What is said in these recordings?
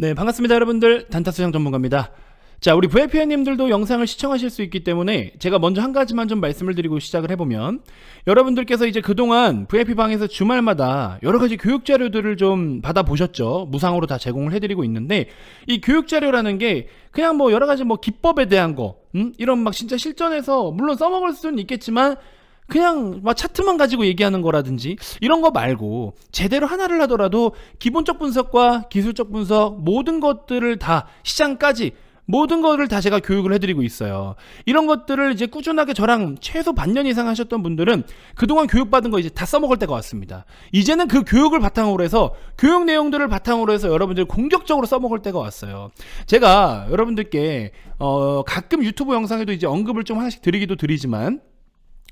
네, 반갑습니다, 여러분들. 단타수장 전문가입니다. 자, 우리 VIP님들도 영상을 시청하실 수 있기 때문에 제가 먼저 한 가지만 좀 말씀을 드리고 시작을 해보면 여러분들께서 이제 그동안 VIP방에서 주말마다 여러 가지 교육 자료들을 좀 받아보셨죠. 무상으로 다 제공을 해드리고 있는데 이 교육 자료라는 게 그냥 뭐 여러 가지 뭐 기법에 대한 거, 음? 이런 막 진짜 실전에서 물론 써먹을 수는 있겠지만 그냥 막 차트만 가지고 얘기하는 거라든지 이런 거 말고 제대로 하나를 하더라도 기본적 분석과 기술적 분석 모든 것들을 다 시장까지 모든 것을 다 제가 교육을 해드리고 있어요. 이런 것들을 이제 꾸준하게 저랑 최소 반년 이상 하셨던 분들은 그동안 교육받은 거 이제 다 써먹을 때가 왔습니다. 이제는 그 교육을 바탕으로 해서 교육 내용들을 바탕으로 해서 여러분들 공격적으로 써먹을 때가 왔어요. 제가 여러분들께 어 가끔 유튜브 영상에도 이제 언급을 좀 하나씩 드리기도 드리지만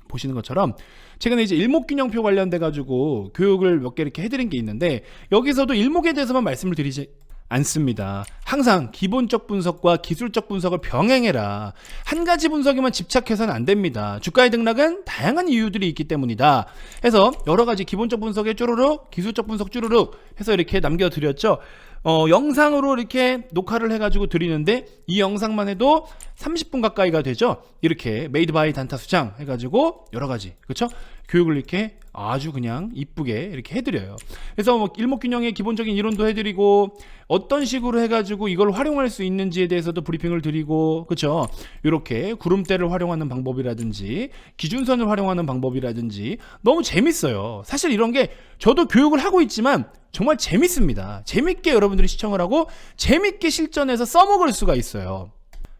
보시는 것처럼 최근에 이제 일목균형표 관련돼 가지고 교육을 몇 개 이렇게 해드린 게 있는데 여기서도 일목에 대해서만 말씀을 드리지 않습니다. 항상 기본적 분석과 기술적 분석을 병행해라. 한 가지 분석에만 집착해서는 안 됩니다. 주가의 등락은 다양한 이유들이 있기 때문이다. 해서 여러 가지 기본적 분석에 쭈루룩, 기술적 분석 쭈루룩 해서 이렇게 남겨드렸죠. 어, 영상으로 이렇게 녹화를 해가지고 드리는데 이 영상만 해도 30분 가까이가 되죠. 이렇게 메이드 바이 단타 수장 해가지고 여러 가지 그렇죠? 교육을 이렇게 아주 그냥 이쁘게 이렇게 해드려요. 그래서 뭐 일목균형의 기본적인 이론도 해드리고 어떤 식으로 해가지고 이걸 활용할 수 있는지에 대해서도 브리핑을 드리고 그렇죠? 이렇게 구름대를 활용하는 방법이라든지 기준선을 활용하는 방법이라든지 너무 재밌어요. 사실 이런 게 저도 교육을 하고 있지만 정말 재밌습니다. 재밌게 여러분들이 시청을 하고 재밌게 실전에서 써먹을 수가 있어요.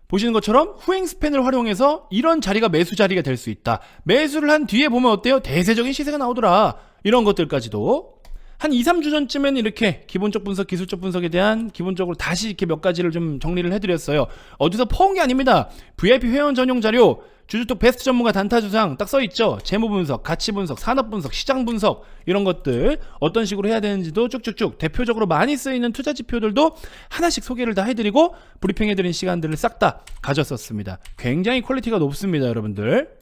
보시는 것처럼 후행 스팬을 활용해서 이런 자리가 매수 자리가 될 수 있다. 매수를 한 뒤에 보면 어때요? 대세적인 시세가 나오더라. 이런 것들까지도 한 2, 3주 전쯤엔 이렇게 기본적 분석, 기술적 분석에 대한 기본적으로 다시 이렇게 몇 가지를 좀 정리를 해드렸어요. 어디서 퍼온 게 아닙니다. VIP 회원 전용 자료, 주주톡 베스트 전문가 단타 주상 딱 써 있죠. 재무 분석, 가치 분석, 산업 분석, 시장 분석 이런 것들 어떤 식으로 해야 되는지도 쭉쭉쭉 대표적으로 많이 쓰이는 투자 지표들도 하나씩 소개를 다 해드리고 브리핑해드린 시간들을 싹 다 가졌었습니다. 굉장히 퀄리티가 높습니다, 여러분들.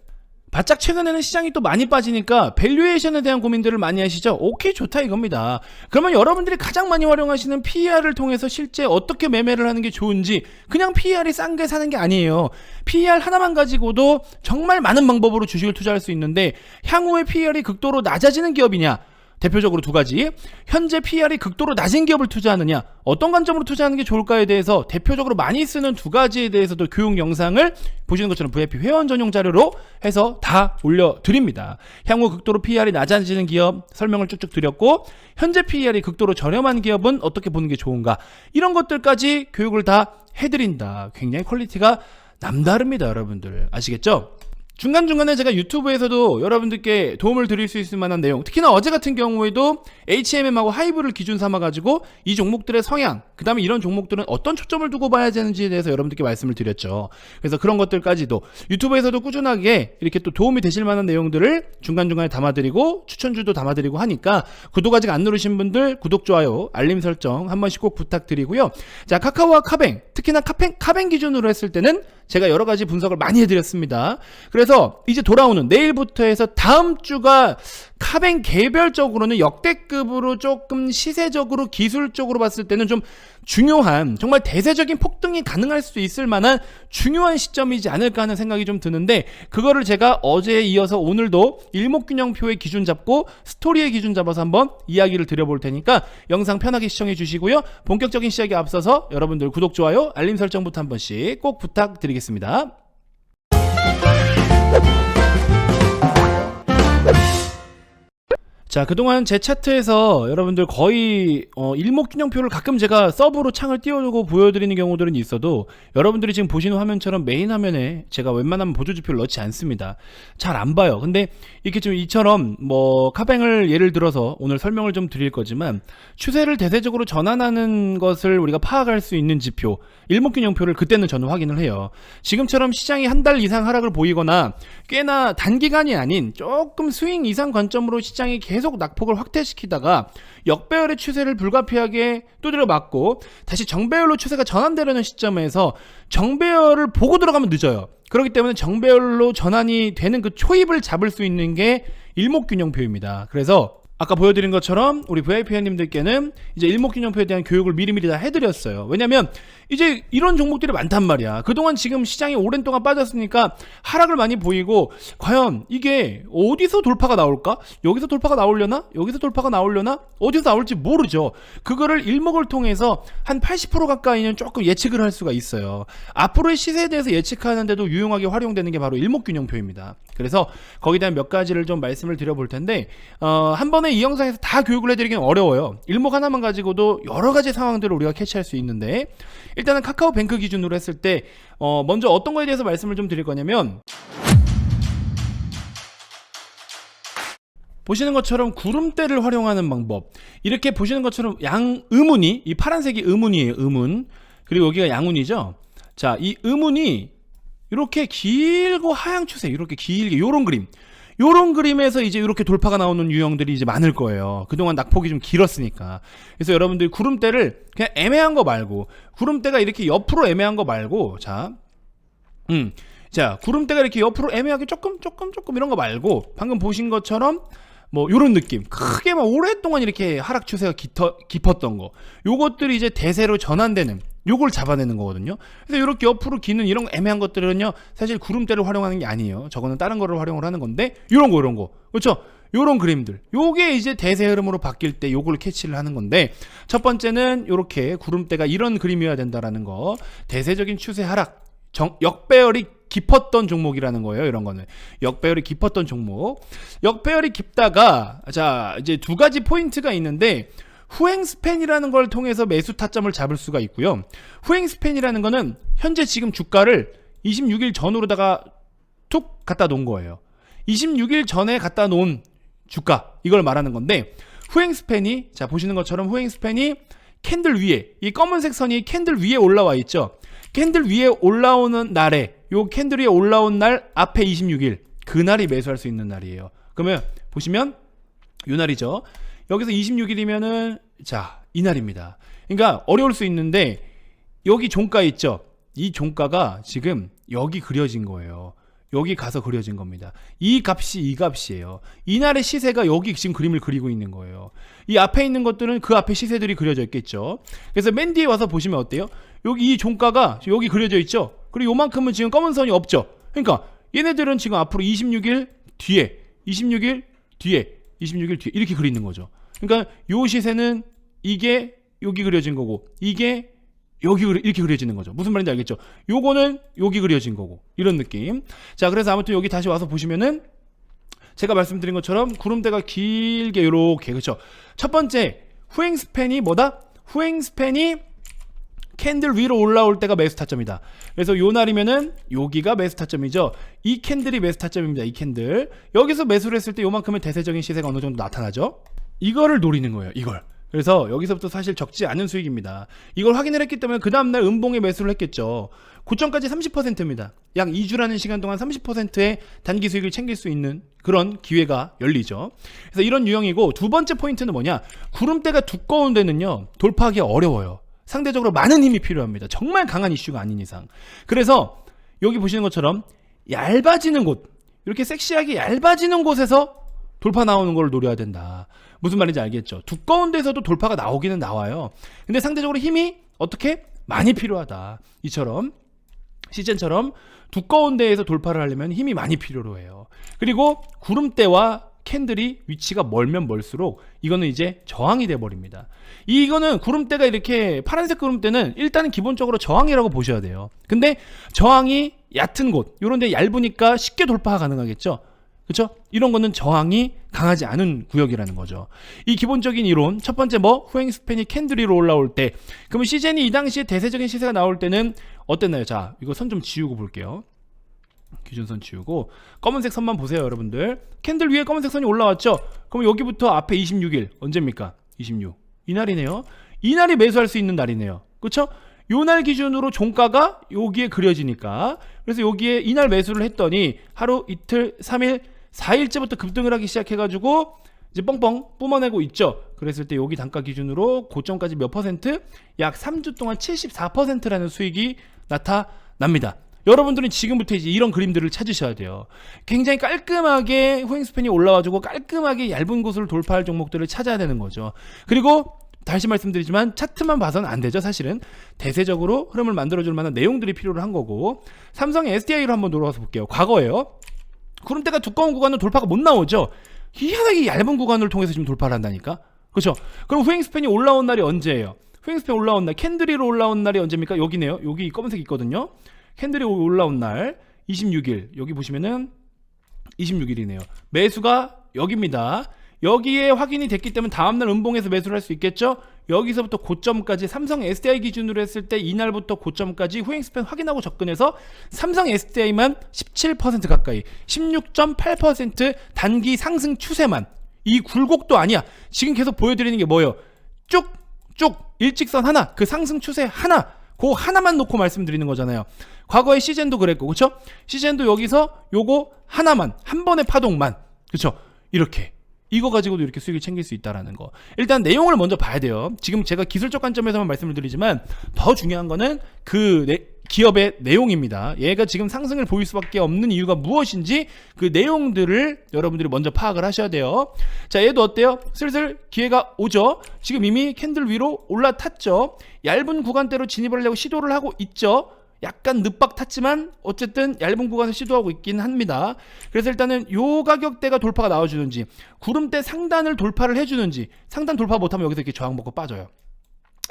바짝 최근에는 시장이 또 많이 빠지니까 밸류에이션에 대한 고민들을 많이 하시죠. 오케이 좋다 이겁니다. 그러면 여러분들이 가장 많이 활용하시는 PER을 통해서 실제 어떻게 매매를 하는 게 좋은지 그냥 PER이 싼 게 사는 게 아니에요. PER 하나만 가지고도 정말 많은 방법으로 주식을 투자할 수 있는데 향후에 PER이 극도로 낮아지는 기업이냐 대표적으로 두 가지. 현재 PR이 극도로 낮은 기업을 투자하느냐, 어떤 관점으로 투자하는 게 좋을까에 대해서 대표적으로 많이 쓰는 두 가지에 대해서도 교육 영상을 보시는 것처럼 VIP 회원 전용 자료로 해서 다 올려드립니다. 향후 극도로 PR이 낮아지는 기업 설명을 쭉쭉 드렸고, 현재 PR이 극도로 저렴한 기업은 어떻게 보는 게 좋은가, 이런 것들까지 교육을 다 해드린다. 굉장히 퀄리티가 남다릅니다, 여러분들. 아시겠죠? 중간중간에 제가 유튜브에서도 여러분들께 도움을 드릴 수 있을 만한 내용 특히나 어제 같은 경우에도 HMM하고 하이브를 기준 삼아가지고 이 종목들의 성향 그 다음에 이런 종목들은 어떤 초점을 두고 봐야 되는지에 대해서 여러분들께 말씀을 드렸죠. 그래서 그런 것들까지도 유튜브에서도 꾸준하게 이렇게 또 도움이 되실 만한 내용들을 중간중간에 담아드리고 추천주도 담아드리고 하니까 구독 아직 안 누르신 분들 구독 좋아요 알림 설정 한 번씩 꼭 부탁드리고요. 자 카카오와 카뱅 특히나 카뱅, 카뱅 기준으로 했을 때는 제가 여러 가지 분석을 많이 해드렸습니다. 그래서 이제 돌아오는 내일부터 해서 다음 주가 카뱅 개별적으로는 역대급으로 조금 시세적으로 기술적으로 봤을 때는 좀 중요한 정말 대세적인 폭등이 가능할 수 있을 만한 중요한 시점이지 않을까 하는 생각이 좀 드는데 그거를 제가 어제에 이어서 오늘도 일목균형표의 기준 잡고 스토리의 기준 잡아서 한번 이야기를 드려볼 테니까 영상 편하게 시청해 주시고요 본격적인 시작에 앞서서 여러분들 구독 좋아요 알림 설정부터 한 번씩 꼭 부탁드리겠습니다. 자, 그동안 제 차트에서 여러분들 거의 어, 일목균형표를 가끔 제가 서브로 창을 띄워두고 보여드리는 경우들은 있어도 여러분들이 지금 보시는 화면처럼 메인 화면에 제가 웬만하면 보조지표를 넣지 않습니다. 잘 안 봐요. 근데 이렇게 좀 이처럼 뭐 카뱅을 예를 들어서 오늘 설명을 좀 드릴 거지만 추세를 대세적으로 전환하는 것을 우리가 파악할 수 있는 지표 일목균형표를 그때는 저는 확인을 해요. 지금처럼 시장이 한 달 이상 하락을 보이거나 꽤나 단기간이 아닌 조금 스윙 이상 관점으로 시장이 계속 낙폭을 확대시키다가 역배열의 추세를 불가피하게 두드려 맞고 다시 정배열로 추세가 전환되려는 시점에서 정배열을 보고 들어가면 늦어요. 그렇기 때문에 정배열로 전환이 되는 그 초입을 잡을 수 있는 게 일목균형표입니다. 그래서 아까 보여드린 것처럼 우리 VIP님들께는 이제 일목균형표에 대한 교육을 미리미리 다 해드렸어요. 왜냐면 이제 이런 종목들이 많단 말이야. 그동안 지금 시장이 오랜 동안 빠졌으니까 하락을 많이 보이고 과연 이게 어디서 돌파가 나올까? 여기서 돌파가 나오려나? 여기서 돌파가 나오려나? 어디서 나올지 모르죠. 그거를 일목을 통해서 한 80% 가까이는 조금 예측을 할 수가 있어요. 앞으로의 시세에 대해서 예측하는데도 유용하게 활용되는 게 바로 일목균형표입니다. 그래서 거기에 대한 몇 가지를 좀 말씀을 드려볼 텐데 어, 한 번에 이 영상에서 다 교육을 해드리기는 어려워요. 일목 하나만 가지고도 여러 가지 상황들을 우리가 캐치할 수 있는데 일단은 카카오뱅크 기준으로 했을 때 어, 먼저 어떤 거에 대해서 말씀을 좀 드릴 거냐면 보시는 것처럼 구름대를 활용하는 방법. 이렇게 보시는 것처럼 양 의문이 이 파란색이 의문이에요. 의문. 그리고 여기가 양운이죠. 자, 이 의문이 이렇게 길고 하향 추세 이렇게 길게 요런 그림. 요런 그림에서 이제 이렇게 돌파가 나오는 유형들이 이제 많을 거예요. 그동안 낙폭이 좀 길었으니까. 그래서 여러분들이 구름대를 그냥 애매한 거 말고 구름대가 이렇게 옆으로 애매한 거 말고 자. 음. 자, 구름대가 이렇게 옆으로 애매하게 조금 조금 조금 이런 거 말고 방금 보신 것처럼 뭐 요런 느낌 크게 막 오랫동안 이렇게 하락 추세가 깊어, 깊었던 거 요것들이 이제 대세로 전환되는 요걸 잡아내는 거거든요. 그래서 이렇게 옆으로 기는 이런 애매한 것들은요 사실 구름대를 활용하는 게 아니에요. 저거는 다른 거를 활용을 하는 건데 요런 거 요런 거. 그렇죠? 요런 그림들. 요게 이제 대세 흐름으로 바뀔 때 요걸 캐치를 하는 건데 첫 번째는 요렇게 구름대가 이런 그림이어야 된다라는 거. 대세적인 추세 하락. 정, 역배열이 깊었던 종목이라는 거예요. 이런 거는. 역배열이 깊었던 종목. 역배열이 깊다가 자 이제 두 가지 포인트가 있는데 후행 스팬이라는 걸 통해서 매수 타점을 잡을 수가 있고요. 후행 스팬이라는 거는 현재 지금 주가를 26일 전으로다가 툭 갖다 놓은 거예요. 26일 전에 갖다 놓은 주가 이걸 말하는 건데 후행 스팬이 자 보시는 것처럼 후행 스팬이 캔들 위에 이 검은색 선이 캔들 위에 올라와 있죠. 캔들 위에 올라오는 날에 요 캔들 위에 올라온 날 앞에 26일 그날이 매수할 수 있는 날이에요. 그러면 보시면 요 날이죠. 여기서 26일이면은 자 이날입니다. 그러니까 어려울 수 있는데 여기 종가 있죠. 이 종가가 지금 여기 그려진 거예요. 여기 가서 그려진 겁니다. 이 값이 이 값이에요. 이날의 시세가 여기 지금 그림을 그리고 있는 거예요. 이 앞에 있는 것들은 그 앞에 시세들이 그려져 있겠죠. 그래서 맨 뒤에 와서 보시면 어때요? 여기 이 종가가 여기 그려져 있죠. 그리고 요만큼은 지금 검은 선이 없죠. 그러니까 얘네들은 지금 앞으로 26일 뒤에 26일 뒤에 26일 뒤에 이렇게 그리는 거죠. 그러니까 요 시세는 이게 여기 그려진 거고 이게 여기 이렇게 그려지는 거죠. 무슨 말인지 알겠죠? 요거는 여기 그려진 거고 이런 느낌. 자, 그래서 아무튼 여기 다시 와서 보시면은 제가 말씀드린 것처럼 구름대가 길게 이렇게 그렇죠. 첫 번째 후행 스팬이 뭐다? 후행 스팬이 캔들 위로 올라올 때가 매수 타점이다. 그래서 요 날이면은 여기가 매수 타점이죠. 이 캔들이 매수 타점입니다. 이 캔들. 여기서 매수를 했을 때 요만큼의 대세적인 시세가 어느 정도 나타나죠. 이거를 노리는 거예요. 이걸. 그래서 여기서부터 사실 적지 않은 수익입니다. 이걸 확인을 했기 때문에 그 다음날 음봉에 매수를 했겠죠. 고점까지 30%입니다. 약 2주라는 시간 동안 30%의 단기 수익을 챙길 수 있는 그런 기회가 열리죠. 그래서 이런 유형이고 두 번째 포인트는 뭐냐? 구름대가 두꺼운 데는요. 돌파하기 어려워요. 상대적으로 많은 힘이 필요합니다. 정말 강한 이슈가 아닌 이상. 그래서 여기 보시는 것처럼 얇아지는 곳, 이렇게 섹시하게 얇아지는 곳에서 돌파 나오는 걸 노려야 된다. 무슨 말인지 알겠죠? 두꺼운 데서도 돌파가 나오기는 나와요. 근데 상대적으로 힘이 어떻게? 많이 필요하다. 이처럼 시즌처럼 두꺼운 데에서 돌파를 하려면 힘이 많이 필요로 해요. 그리고 구름대와 캔들이 위치가 멀면 멀수록 이거는 이제 저항이 돼 버립니다. 이거는 구름대가 이렇게 파란색 구름대는 일단은 기본적으로 저항이라고 보셔야 돼요. 근데 저항이 얕은 곳, 요런 데 얇으니까 쉽게 돌파가 가능하겠죠. 그렇죠? 이런 거는 저항이 강하지 않은 구역이라는 거죠. 이 기본적인 이론 첫 번째 뭐 후행 스팬이 캔들 위로 올라올 때 그러면 시젠이 이 당시에 대세적인 시세가 나올 때는 어땠나요? 자, 이거 선 좀 지우고 볼게요. 기준선 지우고 검은색 선만 보세요, 여러분들. 캔들 위에 검은색 선이 올라왔죠? 그럼 여기부터 앞에 26일 언제입니까? 26. 이날이네요. 이날이 매수할 수 있는 날이네요. 그렇죠? 요날 기준으로 종가가 여기에 그려지니까 그래서 여기에 이날 매수를 했더니 하루 이틀 3일 4일째부터 급등을 하기 시작해가지고 이제 뻥뻥 뿜어내고 있죠. 그랬을 때 여기 단가 기준으로 고점까지 몇 퍼센트? 약 3주 동안 74%라는 수익이 나타납니다. 여러분들은 지금부터 이제 이런 그림들을 찾으셔야 돼요. 굉장히 깔끔하게 후행스팬이 올라와주고 깔끔하게 얇은 곳을 돌파할 종목들을 찾아야 되는 거죠. 그리고 다시 말씀드리지만 차트만 봐서는 안 되죠 사실은. 대세적으로 흐름을 만들어줄 만한 내용들이 필요로 한 거고. 삼성의 SDI로 한번 돌아와서 볼게요. 과거에요. 구름대가 두꺼운 구간은 돌파가 못 나오죠. 희한하게 얇은 구간을 통해서 지금 돌파를 한다니까? 그렇죠? 그럼 후행 스팬이 올라온 날이 언제예요? 후행 스팬 올라온 날 캔들이로 올라온 날이 언제입니까? 여기네요. 여기 검은색 있거든요 캔들이 올라온 날 26일 여기 보시면은 26일이네요. 매수가 여기입니다. 여기에 확인이 됐기 때문에 다음날 음봉에서 매수를 할 수 있겠죠? 여기서부터 고점까지 삼성 SDI 기준으로 했을 때 이날부터 고점까지 후행 스팬 확인하고 접근해서 삼성 SDI만 17% 가까이 16.8% 단기 상승 추세만 이 굴곡도 아니야. 지금 계속 보여드리는 게 뭐예요? 쭉쭉 일직선 하나 그 상승 추세 하나 그 하나만 놓고 말씀드리는 거잖아요. 과거에 시젠도 그랬고 그렇죠? 시젠도 여기서 요거 하나만 한 번의 파동만 그렇죠? 이렇게 이거 가지고도 이렇게 수익을 챙길 수 있다라는 거. 일단 내용을 먼저 봐야 돼요. 지금 제가 기술적 관점에서만 말씀을 드리지만 더 중요한 거는 그 내- 기업의 내용입니다. 얘가 지금 상승을 보일 수밖에 없는 이유가 무엇인지 그 내용들을 여러분들이 먼저 파악을 하셔야 돼요. 자, 얘도 어때요? 슬슬 기회가 오죠. 지금 이미 캔들 위로 올라탔죠. 얇은 구간대로 진입을 하려고 시도를 하고 있죠. 약간 늪박 탔지만 어쨌든 얇은 구간을 시도하고 있긴 합니다. 그래서 일단은 요 가격대가 돌파가 나와주는지 구름대 상단을 돌파를 해주는지 상단 돌파 못하면 여기서 이렇게 저항 먹고 빠져요.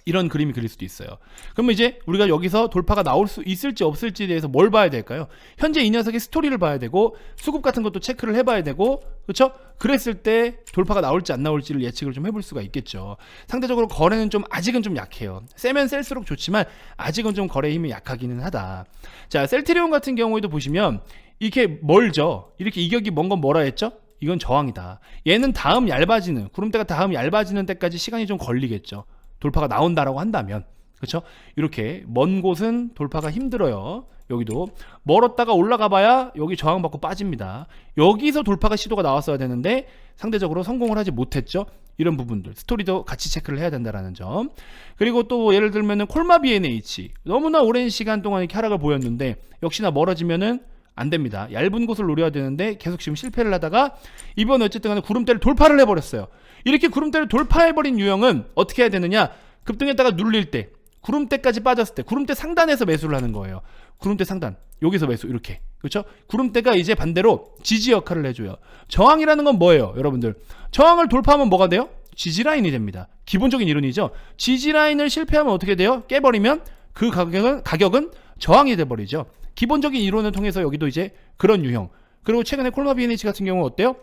이런 그림이 그릴 수도 있어요. 그러면 이제 우리가 여기서 돌파가 나올 수 있을지 없을지에 대해서 뭘 봐야 될까요? 현재 이 녀석의 스토리를 봐야 되고 수급 같은 것도 체크를 해봐야 되고 그렇죠? 그랬을 때 돌파가 나올지 안 나올지를 예측을 좀 해볼 수가 있겠죠. 상대적으로 거래는 좀 아직은 좀 약해요. 세면 셀수록 좋지만 아직은 좀 거래 힘이 약하기는 하다. 자, 셀트리온 같은 경우에도 보시면 이렇게 멀죠. 이렇게 이격이 먼 건 뭐라 했죠? 이건 저항이다. 얘는 다음 얇아지는 구름대가 다음 얇아지는 때까지 시간이 좀 걸리겠죠. 돌파가 나온다라고 한다면 그렇죠? 이렇게 먼 곳은 돌파가 힘들어요. 여기도 멀었다가 올라가 봐야 여기 저항받고 빠집니다. 여기서 돌파가 시도가 나왔어야 되는데 상대적으로 성공을 하지 못했죠. 이런 부분들 스토리도 같이 체크를 해야 된다라는 점. 그리고 또 예를 들면은 콜마 BNH 너무나 오랜 시간 동안 이렇게 하락을 보였는데 역시나 멀어지면은 안 됩니다. 얇은 곳을 노려야 되는데 계속 지금 실패를 하다가 이번에 어쨌든 간에 구름대를 돌파를 해버렸어요. 이렇게 구름대를 돌파해버린 유형은 어떻게 해야 되느냐? 급등했다가 눌릴 때 구름대까지 빠졌을 때 구름대 상단에서 매수를 하는 거예요. 구름대 상단 여기서 매수 이렇게 그렇죠? 구름대가 이제 반대로 지지 역할을 해줘요. 저항이라는 건 뭐예요, 여러분들? 저항을 돌파하면 뭐가 돼요? 지지 라인이 됩니다. 기본적인 이론이죠. 지지 라인을 실패하면 어떻게 돼요? 깨버리면 그 가격은 가격은 저항이 돼버리죠. 기본적인 이론을 통해서 여기도 이제 그런 유형. 그리고 최근에 콜마 BNH 같은 경우 어때요?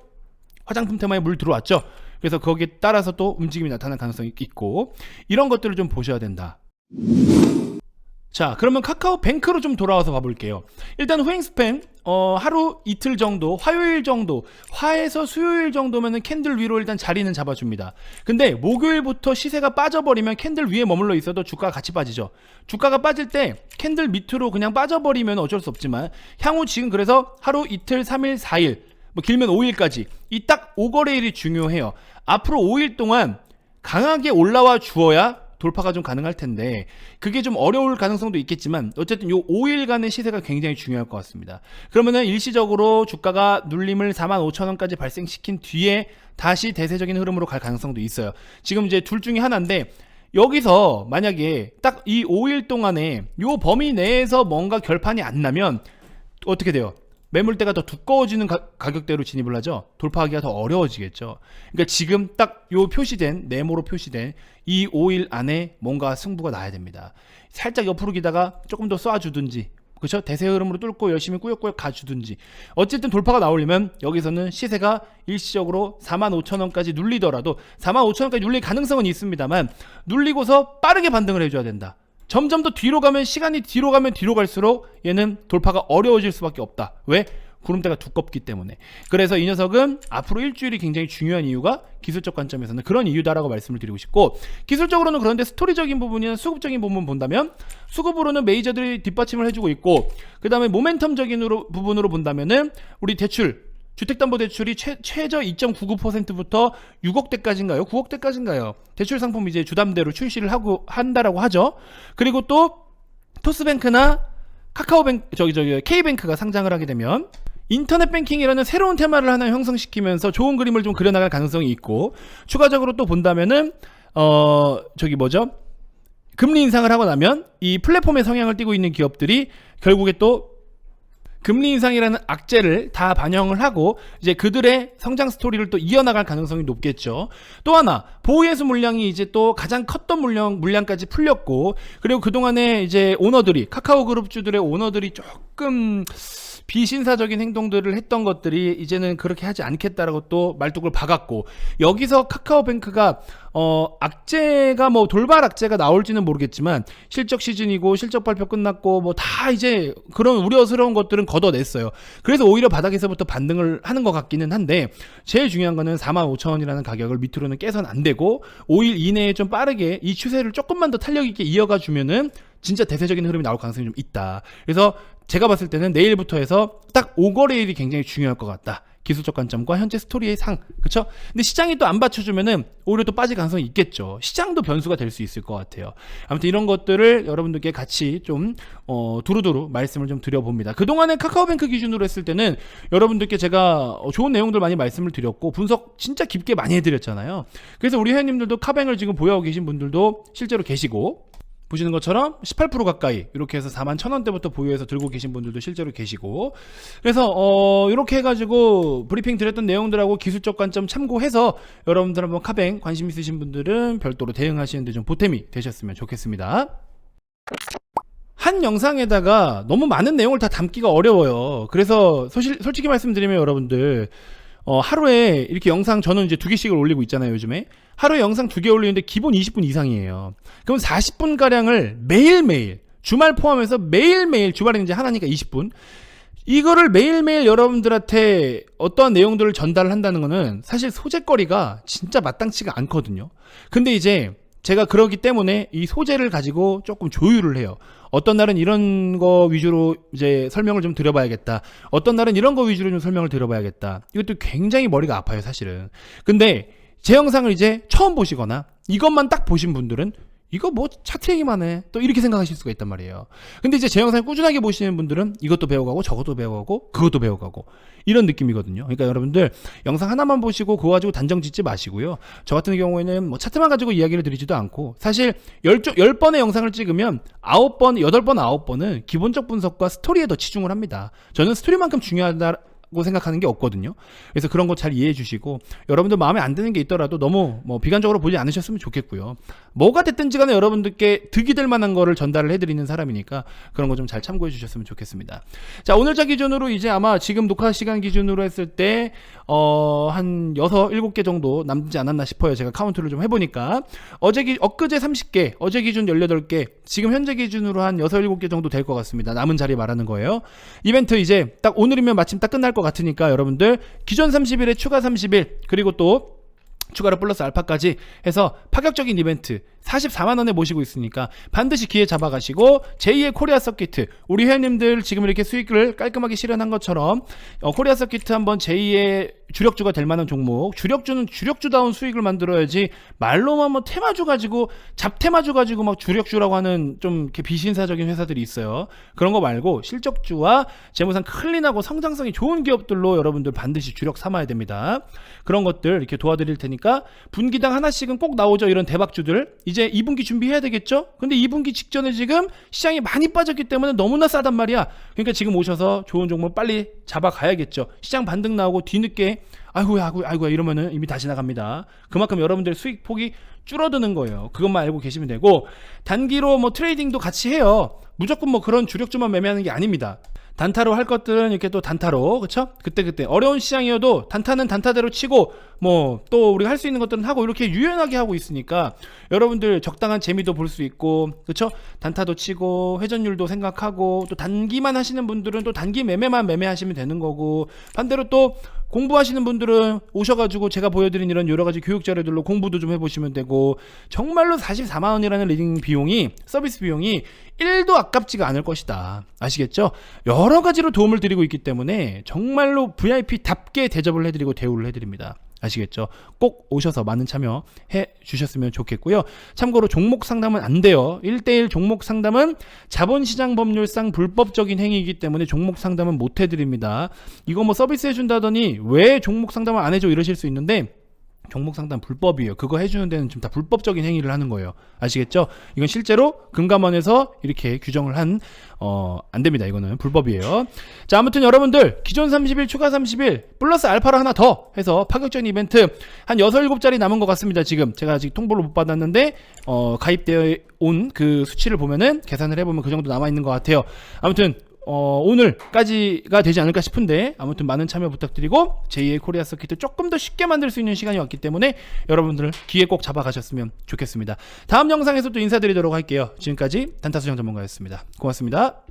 화장품 테마에 물 들어왔죠. 그래서 거기에 따라서 또 움직임이 나타날 가능성이 있고 이런 것들을 좀 보셔야 된다. 자, 그러면 카카오뱅크로 좀 돌아와서 봐볼게요. 일단 후행스팬 어, 하루 이틀 정도, 화요일 정도, 화에서 수요일 정도면은 캔들 위로 일단 자리는 잡아줍니다. 근데 목요일부터 시세가 빠져버리면 캔들 위에 머물러 있어도 주가가 같이 빠지죠. 주가가 빠질 때 캔들 밑으로 그냥 빠져버리면 어쩔 수 없지만 향후 지금 그래서 하루 이틀, 3일, 4일, 뭐 길면 5일까지 이 딱 5거래일이 중요해요. 앞으로 5일 동안 강하게 올라와 주어야 돌파가 좀 가능할 텐데 그게 좀 어려울 가능성도 있겠지만 어쨌든 요 5일간의 시세가 굉장히 중요할 것 같습니다. 그러면은 일시적으로 주가가 눌림을 45,000원까지 발생시킨 뒤에 다시 대세적인 흐름으로 갈 가능성도 있어요. 지금 이제 둘 중에 하나인데 여기서 만약에 딱 이 5일 동안에 요 범위 내에서 뭔가 결판이 안 나면 어떻게 돼요? 매물대가 더 두꺼워지는 가, 격대로 진입을 하죠. 돌파하기가 더 어려워지겠죠. 그러니까 지금 딱 요 표시된 네모로 표시된 이 5일 안에 뭔가 승부가 나야 됩니다. 살짝 옆으로 기다가 조금 더 쏴주든지 그렇죠? 대세 흐름으로 뚫고 열심히 꾸역꾸역 가주든지 어쨌든 돌파가 나오려면 여기서는 시세가 일시적으로 45,000원까지 눌리더라도 45,000원까지 눌릴 가능성은 있습니다만 눌리고서 빠르게 반등을 해줘야 된다. 점점 더 뒤로 가면 시간이 뒤로 가면 뒤로 갈수록 얘는 돌파가 어려워질 수밖에 없다. 왜? 구름대가 두껍기 때문에. 그래서 이 녀석은 앞으로 일주일이 굉장히 중요한 이유가 기술적 관점에서는 그런 이유다라고 말씀을 드리고 싶고 기술적으로는 그런데 스토리적인 부분이나 수급적인 부분 본다면 수급으로는 메이저들이 뒷받침을 해주고 있고 그 다음에 모멘텀적인 으로- 부분으로 본다면은 우리 대출 주택담보대출이 최, 최저 2.99%부터 6억대까지인가요? 9억대까지인가요? 대출 상품 이제 주담대로 출시를 하고 한다라고 하죠. 그리고 또 토스뱅크나 카카오뱅 저기 저기 K뱅크가 상장을 하게 되면 인터넷 뱅킹이라는 새로운 테마를 하나 형성시키면서 좋은 그림을 좀 그려나갈 가능성이 있고 추가적으로 또 본다면은 어 저기 뭐죠 금리 인상을 하고 나면 이 플랫폼의 성향을 띠고 있는 기업들이 결국에 또 금리 인상이라는 악재를 다 반영을 하고 이제 그들의 성장 스토리를 또 이어나갈 가능성이 높겠죠. 또 하나 보호예수 물량이 이제 또 가장 컸던 물량 물량까지 풀렸고 그리고 그 동안에 이제 오너들이 카카오 그룹주들의 오너들이 조금 비신사적인 행동들을 했던 것들이 이제는 그렇게 하지 않겠다라고 또 말뚝을 박았고 여기서 카카오뱅크가 어 악재가 뭐 돌발 악재가 나올지는 모르겠지만 실적 시즌이고 실적 발표 끝났고 뭐 다 이제 그런 우려스러운 것들은 걷어냈어요. 그래서 오히려 바닥에서부터 반등을 하는 것 같기는 한데 제일 중요한 거는 4만 5천 원이라는 가격을 밑으로는 깨선 안 되고 5일 이내에 좀 빠르게 이 추세를 조금만 더 탄력 있게 이어가 주면은 진짜 대세적인 흐름이 나올 가능성이 좀 있다. 그래서 제가 봤을 때는 내일부터 해서 딱 5거래일이 굉장히 중요할 것 같다. 기술적 관점과 현재 스토리의 상, 그쵸? 근데 시장이 또 안 받쳐주면은 오히려 또 빠질 가능성이 있겠죠. 시장도 변수가 될 수 있을 것 같아요. 아무튼 이런 것들을 여러분들께 같이 좀 어, 두루두루 말씀을 좀 드려봅니다. 그 동안에 카카오뱅크 기준으로 했을 때는 여러분들께 제가 어, 좋은 내용들 많이 말씀을 드렸고 분석 진짜 깊게 많이 해드렸잖아요. 그래서 우리 회원님들도 카뱅을 지금 보유하고 계신 분들도 실제로 계시고 보시는 것처럼 18% 가까이 이렇게 해서 4만 1,000원대부터 보유해서 들고 계신 분들도 실제로 계시고 그래서 어 이렇게 해가지고 브리핑 드렸던 내용들하고 기술적 관점 참고해서 여러분들 한번 카뱅 관심 있으신 분들은 별도로 대응하시는데 좀 보탬이 되셨으면 좋겠습니다. 한 영상에다가 너무 많은 내용을 다 담기가 어려워요. 그래서 소실, 솔직히 말씀드리면 여러분들 어, 하루에 이렇게 영상 저는 이제 두 개씩을 올리고 있잖아요, 요즘에. 하루에 영상 두 개 올리는데 기본 20분 이상이에요. 그럼 40분 가량을 매일매일 주말 포함해서 매일매일 주말에 이제 하나니까 20분 이거를 매일매일 여러분들한테 어떠한 내용들을 전달을 한다는 거는 사실 소재거리가 진짜 마땅치가 않거든요. 근데 이제 제가 그러기 때문에 이 소재를 가지고 조금 조율을 해요. 어떤 날은 이런 거 위주로 이제 설명을 좀 드려봐야겠다. 어떤 날은 이런 거 위주로 좀 설명을 드려봐야겠다. 이것도 굉장히 머리가 아파요, 사실은. 근데 제 영상을 이제 처음 보시거나 이것만 딱 보신 분들은 이거 뭐 차트 얘기만 해. 또 이렇게 생각하실 수가 있단 말이에요. 근데 이제 제 영상을 꾸준하게 보시는 분들은 이것도 배워가고 저것도 배워가고 그것도 배워가고 이런 느낌이거든요. 그러니까 여러분들 영상 하나만 보시고 그거 가지고 단정 짓지 마시고요. 저 같은 경우에는 뭐 차트만 가지고 이야기를 드리지도 않고 사실 열, 열 번의 영상을 찍으면 아홉 번, 여덟 번, 아홉 번은 기본적 분석과 스토리에 더 치중을 합니다. 저는 스토리만큼 중요하다. 고 생각하는 게 없거든요. 그래서 그런 거 잘 이해해 주시고 여러분들 마음에 안 드는 게 있더라도 너무 뭐 비관적으로 보지 않으셨으면 좋겠고요. 뭐가 됐든지 간에 여러분들께 득이 될 만한 거를 전달을 해드리는 사람이니까 그런 거 좀 잘 참고해 주셨으면 좋겠습니다. 자, 오늘자 기준으로 이제 아마 지금 녹화 시간 기준으로 했을 때, 어, 한 6, 7개 정도 남지 않았나 싶어요. 제가 카운트를 좀 해보니까. 어제 기, 엊그제 30개, 어제 기준 18개, 지금 현재 기준으로 한 6, 7개 정도 될 것 같습니다. 남은 자리 말하는 거예요. 이벤트 이제 딱 오늘이면 마침 딱 끝날 것 같으니까 여러분들 기존 30일에 추가 30일, 그리고 또 추가로 플러스 알파까지 해서 파격적인 이벤트 44만 원에 모시고 있으니까 반드시 기회 잡아가시고 제2의 코리아 서키트 우리 회원님들 지금 이렇게 수익을 깔끔하게 실현한 것처럼 어, 코리아 서키트 한번 제2의 주력주가 될 만한 종목 주력주는 주력주다운 수익을 만들어야지 말로만 뭐 테마주 가지고 잡테마주 가지고 막 주력주라고 하는 좀 이렇게 비신사적인 회사들이 있어요. 그런 거 말고 실적주와 재무상 클린하고 성장성이 좋은 기업들로 여러분들 반드시 주력 삼아야 됩니다. 그런 것들 이렇게 도와드릴 테니까 분기당 하나씩은 꼭 나오죠. 이런 대박주들 이제 2분기 준비해야 되겠죠? 근데 2분기 직전에 지금 시장이 많이 빠졌기 때문에 너무나 싸단 말이야. 그러니까 지금 오셔서 좋은 종목 빨리 잡아가야겠죠. 시장 반등 나오고 뒤늦게 아이고 아이고 아이고 이러면은 이미 다시 나갑니다. 그만큼 여러분들의 수익 폭이 줄어드는 거예요. 그것만 알고 계시면 되고 단기로 뭐 트레이딩도 같이 해요. 무조건 뭐 그런 주력주만 매매하는 게 아닙니다. 단타로 할 것들은 이렇게 또 단타로 그쵸? 그때 그때 어려운 시장이어도 단타는 단타대로 치고 뭐 또 우리가 할 수 있는 것들은 하고 이렇게 유연하게 하고 있으니까 여러분들 적당한 재미도 볼 수 있고 그쵸? 단타도 치고 회전율도 생각하고 또 단기만 하시는 분들은 또 단기 매매만 매매하시면 되는 거고 반대로 또 공부하시는 분들은 오셔가지고 제가 보여드린 이런 여러 가지 교육 자료들로 공부도 좀 해보시면 되고 정말로 44만 원이라는 리딩 비용이 서비스 비용이 1도 아깝지가 않을 것이다. 아시겠죠? 여러 가지로 도움을 드리고 있기 때문에 정말로 VIP답게 대접을 해드리고 대우를 해드립니다. 아시겠죠? 꼭 오셔서 많은 참여 해 주셨으면 좋겠고요. 참고로 종목 상담은 안 돼요. 1대1 종목 상담은 자본시장 법률상 불법적인 행위이기 때문에 종목 상담은 못 해드립니다. 이거 뭐 서비스 해준다더니 왜 종목 상담을 안 해줘 이러실 수 있는데 종목 상담 불법이에요. 그거 해주는 데는 지금 다 불법적인 행위를 하는 거예요. 아시겠죠? 이건 실제로 금감원에서 이렇게 규정을 한, 어, 안 됩니다. 이거는 불법이에요. 자, 아무튼 여러분들, 기존 30일, 추가 30일, 플러스 알파를 하나 더 해서 파격적인 이벤트 한 6, 7자리 남은 것 같습니다. 지금. 제가 아직 통보를 못 받았는데, 어, 가입되어 온 그 수치를 보면은 계산을 해보면 그 정도 남아있는 것 같아요. 아무튼, 어, 오늘까지가 되지 않을까 싶은데 아무튼 많은 참여 부탁드리고 제2의 코리아 서킷을 조금 더 쉽게 만들 수 있는 시간이 왔기 때문에 여러분들 기회 꼭 잡아가셨으면 좋겠습니다. 다음 영상에서 또 인사드리도록 할게요. 지금까지 단타수정 전문가였습니다. 고맙습니다.